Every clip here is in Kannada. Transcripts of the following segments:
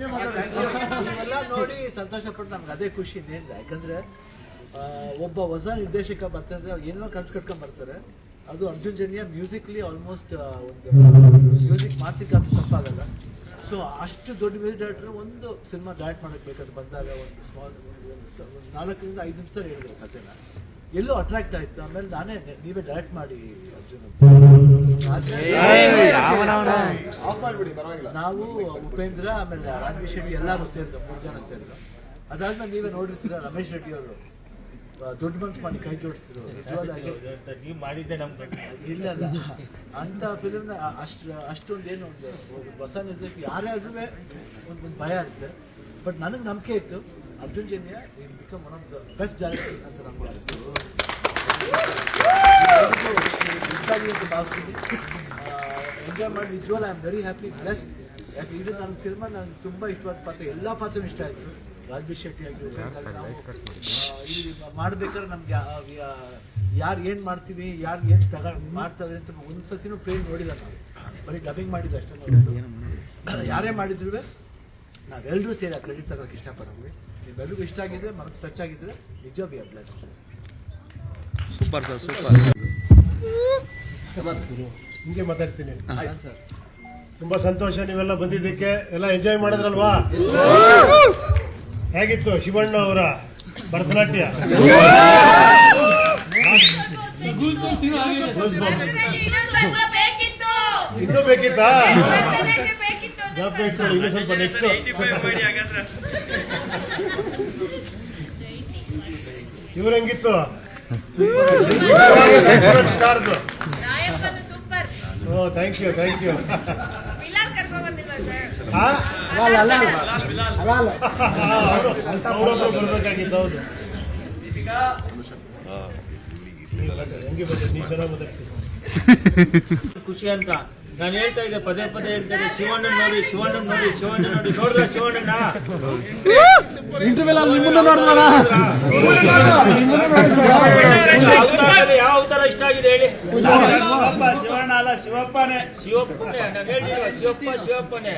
ಇವೆಲ್ಲ ನೋಡಿ ಸಂತೋಷ ಪಟ್ಟು ನಮ್ಗೆ ಅದೇ ಖುಷಿ ಇನ್ನೇನಿಲ್ಲ ಯಾಕಂದ್ರೆ ಒಬ್ಬ ಹೊಸ ನಿರ್ದೇಶಕ ಬರ್ತಾರೆ ಅವ್ರು ಏನೋ ಕನ್ಸು ಕಟ್ಕೊಂಡ್ ಬರ್ತಾರೆ. ಅದು ಅರ್ಜುನ್ ಜನ್ಯ ಮ್ಯೂಸಿಕ್ಲಿ ಆಲ್ಮೋಸ್ಟ್ ಒಂದು ಮ್ಯೂಸಿಕ್ ಮಾತಿಗೆ ಅದು ತಪ್ಪಾಗಲ್ಲ. ಸೊ ಅಷ್ಟು ದೊಡ್ಡ ಮ್ಯೂಸಿಕ್ ಡೈರೆಕ್ಟರ್ ಒಂದು ಸಿನಿಮಾ ಡೈರೆಕ್ಟ್ ಮಾಡಕ್ ಬೇಕಾದ್ರೆ ಬಂದಾಗ ಒಂದು ಸ್ಮಾಲ್ ಒಂದು ನಾಲ್ಕರಿಂದ ಐದು ನಿಮಿಷ ಹೇಳಿದ್ರು ಕಥೆನ. ಎಲ್ಲೋ ಅಟ್ರಾಕ್ಟ್ ಆಯ್ತು. ಆಮೇಲೆ ನಾನೇ ನೀವೇ ಡೈರೆಕ್ಟ್ ಮಾಡಿ ಅರ್ಜುನ್ ಅಂತ. ನಾವು ಉಪೇಂದ್ರ ಆಮೇಲೆ ರಾಜೇಶ್ ಶೆಟ್ಟಿ ಎಲ್ಲರೂ ಸೇರಿದ್ರು ಮೂರು ಜನ ಸೇರಿದ್ರು ಅದಾದ್ಮೇಲೆ ನೀವೇ ನೋಡಿರ್ತೀರ ರಮೇಶ್ ರೆಡ್ಡಿ ಅವರು. ದೊಡ್ಡ ಮನ್ಸು ಮಾಡಿ ಕೈ ಜೋಡಿಸ್ತಿದ್ರು ಇಲ್ಲ ಇಲ್ಲ. ಅಂತ ಫಿಲ್ಮ್ನ ಅಷ್ಟು ಅಷ್ಟೊಂದು ಏನು ಒಂದು ಹೊಸ ನಿರ್ದೇಶಕ ಯಾರೇ ಆದ್ರೂ ಒಂದು ಒಂದು ಭಯ ಇರುತ್ತೆ. ಬಟ್ ನನಗೆ ನಂಬಿಕೆ ಇತ್ತು. Arjun Janya in become one of the best director ಅಂತ ನಮ್ಗೆ ಅನಿಸ್ತು ಅಂತ ಭಾವಿಸ್ತೀನಿ ಎಂಜಾಯ್ ಮಾಡಿ ನಿಜವಲ್ಲ I am very happy plus ಯಾಕೆ ಇದು ನನ್ನ ಸಿನಿಮಾ ನನಗೆ ತುಂಬ ಇಷ್ಟವಾದ ಪಾತ್ರ ಎಲ್ಲ ಪಾತ್ರನೂ ಇಷ್ಟ ಆಯಿತು. ರಾಜ್ಬಿ ಶೆಟ್ಟಿ ಆಗಿ ಉಪೇಂದ್ರ ಆಗಿ ನಾವು ಆ, ಇಲ್ಲಿ ಮಾಡ್ಬೇಕಾದ್ರೆ ನಮ್ಗೆ ಯಾರು ಏನು ಮಾಡ್ತೀವಿ ಯಾರು ಏನು ತಗೊಂಡು ಮಾಡ್ತದೆ ಅಂತ ಒಂದು ಸತಿನೂ ಟ್ರೈನ್ ನೋಡಿಲ್ಲ ನಾವು ಬರೀ ಡಬ್ಬಿಂಗ್ ಮಾಡಿದ್ದು ಅಷ್ಟೇ ಯಾರೇ ಮಾಡಿದ್ರು ನಾವೆಲ್ಲರೂ ಸೇರಿ ಆ ಕ್ರೆಡಿಟ್ ತಗೋಕ್ಕೆ ಇಷ್ಟಪಡೋಂಗೆ ನಿಮ್ಮೆಲ್ರಿಗೂ ಇಷ್ಟ ಆಗಿದೆ ಮನಸ್ಸು ಟಚ್ ಆಗಿದ್ರೆ ನಿಜ we are blessed super sir super ಹಿಂಗೆ ಮಾತಾಡ್ತೀನಿ. ಸರ್ ತುಂಬಾ ಸಂತೋಷ ನೀವೆಲ್ಲ ಬಂದಿದ್ದಕ್ಕೆ. ಎಲ್ಲ ಎಂಜಾಯ್ ಮಾಡಿದ್ರಲ್ವಾ? ಹೇಗಿತ್ತು ಶಿವಣ್ಣ ಅವರ ಭರತನಾಟ್ಯ? ಇನ್ನೂ ಬೇಕಿತ್ತಾ. ಬೇಕಿತ್ತು? ಜ್ಞಾಪಕ ಇಟ್ಕೊಳ್ಳಿ ಇನ್ನೂ ಸ್ವಲ್ಪ ನೆಕ್ಸ್ಟ್ ಇವ್ರು ಹೆಂಗಿತ್ತು ಸ್ಟಾರ್ದು ರಾಯಪ್ಪನ super oh thank you thank you Bilal ಕರ್ಕೊಂಡ್ ಬಂದಿಲ್ವಾ ಸರ್ ಅವರೊಬ್ರು ಬರ್ಬೇಕಾಗಿತ್ತು ಹೌದು ಹೆಂಗೆ ಚೆನ್ನಾಗಿ ಖುಷಿ ಅಂತ ನಾನು ಹೇಳ್ತಾ ಇದ್ದೆ ಪದೇ ಪದೇ ಹೇಳ್ತಾ ಇದ್ದೆ ಶಿವಣ್ಣನ್ ನೋಡಿ ಶಿವಣ್ಣ ನೋಡಿ ಶಿವಣ್ಣ ನೋಡಿ ನೋಡಿದ್ರ ಶಿವಣ್ಣ ಯಾವ ತರ ಇಷ್ಟ ಆಗಿದೆ ಹೇಳಿ? ಶಿವಣ್ಣ ಅಲ್ಲ ಶಿವಪ್ಪನೇ. ಶಿವಪ್ಪನೇ ನಾನು ಶಿವಪ್ಪ ಶಿವಪ್ಪನೇ.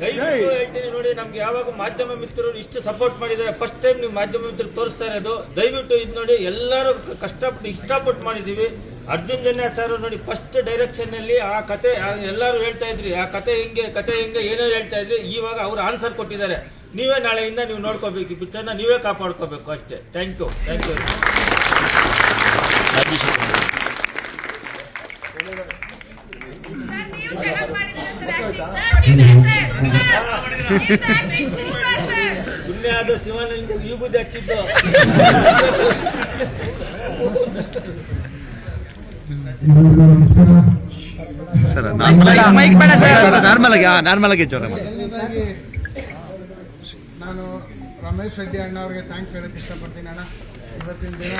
ದಯವಿಟ್ಟು ಹೇಳ್ತೀನಿ ನೋಡಿ ನಮ್ಗೆ ಯಾವಾಗ ಮಾಧ್ಯಮ ಮಿತ್ರರು ಇಷ್ಟು ಸಪೋರ್ಟ್ ಮಾಡಿದ್ದಾರೆ ಫಸ್ಟ್ ಟೈಮ್ ನೀವು ಮಾಧ್ಯಮ ಮಿತ್ರರು ತೋರಿಸ್ತಾ ಇರೋದು ದಯವಿಟ್ಟು ಇದು ನೋಡಿ ಎಲ್ಲರೂ ಕಷ್ಟಪಟ್ಟು ಇಷ್ಟಪಟ್ಟು ಮಾಡಿದ್ದೀವಿ. ಅರ್ಜುನ್ ಜನ್ಯ ಸರ್ ನೋಡಿ ಫಸ್ಟ್ ಡೈರೆಕ್ಷನ್ ಅಲ್ಲಿ ಆ ಕತೆ ಎಲ್ಲರೂ ಹೇಳ್ತಾ ಇದ್ರಿ ಆ ಕತೆ ಹೆಂಗೆ ಕತೆ ಹೆಂಗೆ ಏನೋ ಹೇಳ್ತಾ ಇದ್ರಿ ಇವಾಗ ಅವ್ರು ಆನ್ಸರ್ ಕೊಟ್ಟಿದ್ದಾರೆ. ನೀವೇ ನಾಳೆಯಿಂದ ನೀವು ನೋಡ್ಕೋಬೇಕು ಈ ಪಿಕ್ಚರ್ನ ನೀವೇ ಕಾಪಾಡ್ಕೋಬೇಕು ಅಷ್ಟೇ. Thank you thank you sir ನೀವು ಚೆನ್ನಾಗಿ ಮಾಡಿದ್ದೀರಾ sir? Acting sir? Super sir? ಸುಮ್ಮನೆ ಆದ ಶಿವನಿಗೆ ಈ ಬುದ್ಧಿ ಹಚ್ಚಿದ್ದು. ಸರ್ ನಾರ್ಮಲ್ ಆಗಿ ನಾರ್ಮಲ್ ಆಗಿ ಜೋರ ನಾನು ರಮೇಶ್ ರೆಡ್ಡಿ ಅಣ್ಣ ಅವ್ರಿಗೆ ಥ್ಯಾಂಕ್ಸ್ ಹೇಳಕ್ಕೆ ಇಷ್ಟಪಡ್ತೀನಿ ಅಣ್ಣ. ಇವತ್ತಿನ ದಿನ.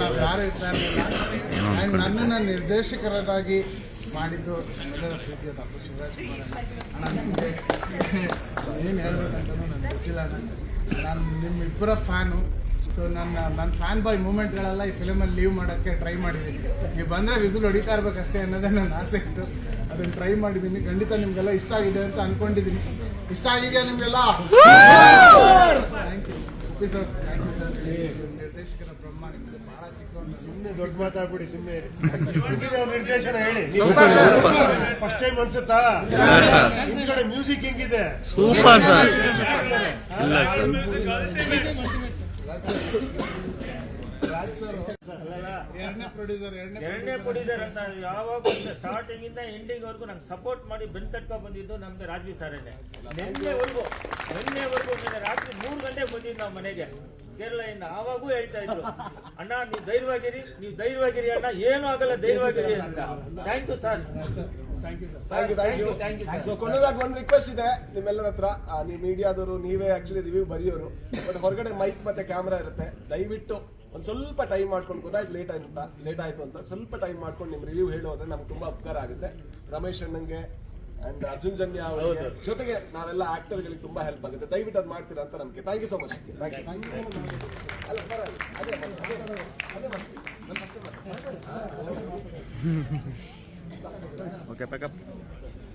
ನಾವು ಯಾರು ಇರ್ತಾ ಇರಲಿಲ್ಲ ನನ್ನನ್ನು ನಿರ್ದೇಶಕರಾಗಿ ಮಾಡಿದ್ದು ನಮ್ಮೆಲ್ಲರ ಪ್ರೀತಿಯ ಡಾಕ್ಟರ್ ಶಿವರಾಜ್ ಕುಮಾರ್ ಅಣ್ಣ. ನಿಮಗೆ ಏನು ಹೇಳ್ಬೇಕಂತನೂ ನನಗೆ ಗೊತ್ತಿಲ್ಲ ಅಣ್ಣ. ನಾನು ನಿಮ್ಮಿಬ್ಬರ ಫ್ಯಾನು ಸೊ ನನ್ನ ನನ್ನ ಫ್ಯಾನ್ ಬಾಯ್ ಮೂಮೆಂಟ್ಗಳೆಲ್ಲ ಈ ಫಿಲಮಲ್ಲಿ ಲೀವ್ ಮಾಡೋಕ್ಕೆ ಟ್ರೈ ಮಾಡಿದ್ದೀನಿ. ನೀವು ಬಂದರೆ ವಿಸಿಲ್ ಹೊಡಿತಾ ಇರಬೇಕಷ್ಟೇ ಅನ್ನೋದೇ ನನ್ನ ಆಸೆ ಇತ್ತು. ಅದನ್ನು ಟ್ರೈ ಮಾಡಿದ್ದೀನಿ. ಖಂಡಿತ ನಿಮಗೆಲ್ಲ ಇಷ್ಟ ಆಗಿದೆ ಅಂತ ಅಂದ್ಕೊಂಡಿದ್ದೀನಿ ಇಷ್ಟ ಆಗಿದೆಯಾ ನಿಮಗೆಲ್ಲ? Thank you sir thank you sir ನಿರ್ದೇಶಕರ ಬ್ರಹ್ಮ ನಿಮ್ಮದು ಭಾಳ ಚಿಕ್ಕವನು ಸುಮ್ಮನೆ ದೊಡ್ಡ ಮಾತಾಡ್ಬಿಡಿ ಸುಮ್ಮನೆ ನಿರ್ದೇಶನ ಹೇಳಿ. ಫಸ್ಟ್ ಟೈಮ್ ಅನ್ಸುತ್ತಾ? ಹಿಂದ್ಗಡೆ ಮ್ಯೂಸಿಕ್ ಹೆಂಗಿದೆ? ಸೂಪರ್ ಸರ್ ಇಲ್ಲ ಸರ್ ಎರಡನೇ ಪ್ರೊಡ್ಯೂಸರ್ ಅಂತ ಯಾವಾಗ ಸ್ಟಾರ್ಟಿಂಗ್ ಇಂದ ಎಂಡಿಂಗ್ ವರ್ಗು ನಂಗೆ ಸಪೋರ್ಟ್ ಮಾಡಿ ಬೆನ್ ತಟ್ಕೊ ಬಂದಿದ್ದು ನಮ್ದು ರಾಜ್ವಿ ಸಾರನ್ನೇ ನಿನ್ನೆವರೆಗೂ ನಿನ್ನೆವರೆಗೂ ನಿನ್ನೆ ರಾತ್ರಿ ಮೂರು ಗಂಟೆಗೆ ಬಂದಿದ್ದು ನಾವು ಮನೆಗೆ. ಕೇರಳದಿಂದ ಆವಾಗೂ ಹೇಳ್ತಾ ಇದ್ರು ಅಣ್ಣ ನೀವು ಧೈರ್ಯವಾಗಿರಿ ನೀವು ಧೈರ್ಯವಾಗಿರಿ ಅಣ್ಣ ಏನೂ ಆಗಲ್ಲ ಧೈರ್ಯವಾಗಿರಿ ಅಂತ. Thank you sir thank you sir thank you thank you Thank you, thank so ಕೊನೆದಾಗಿ ಒಂದು ರಿಕ್ವೆಸ್ಟ್ ಇದೆ ನಿಮ್ಮೆಲ್ಲರ ಹತ್ರ. ನೀವು ಮೀಡಿಯಾದವರು ನೀವೇ ಆಕ್ಚುಲಿ ರಿವ್ಯೂ ಬರೆಯೋರು. ಬಟ್ ಹೊರಗಡೆ ಮೈಕ್ ಮತ್ತೆ ಕ್ಯಾಮ್ರಾ ಇರುತ್ತೆ. ದಯವಿಟ್ಟು ಒಂದು ಸ್ವಲ್ಪ ಟೈಮ್ ಮಾಡ್ಕೊಂಡು ಗೊತ್ತಾಯ್ತು ಲೇಟ್ ಆಯ್ತು ಲೇಟ್ ಆಯ್ತು ಅಂತ ಸ್ವಲ್ಪ ಟೈಮ್ ಮಾಡ್ಕೊಂಡು ನಿಮ್ಮ ರಿವ್ಯೂ ಹೇಳು ಅಂದ್ರೆ ನಮ್ಗೆ ತುಂಬ ಉಪಕಾರ ಆಗುತ್ತೆ. ರಮೇಶ್ ಅಣ್ಣಂಗೆ ಅಂಡ್ ಅರ್ಜುನ್ ಜನ್ಯ ಅವರಿಗೆ ಜೊತೆಗೆ ನಾವೆಲ್ಲ ಆಕ್ಟರ್ಗಳಿಗೆ ತುಂಬಾ ಹೆಲ್ಪ್ ಆಗುತ್ತೆ. ದಯವಿಟ್ಟು ಅದು ಮಾಡ್ತೀರಾ ಅಂತ ನಮಗೆ. Thank you so much thank you thank you ಅಲ್ಲ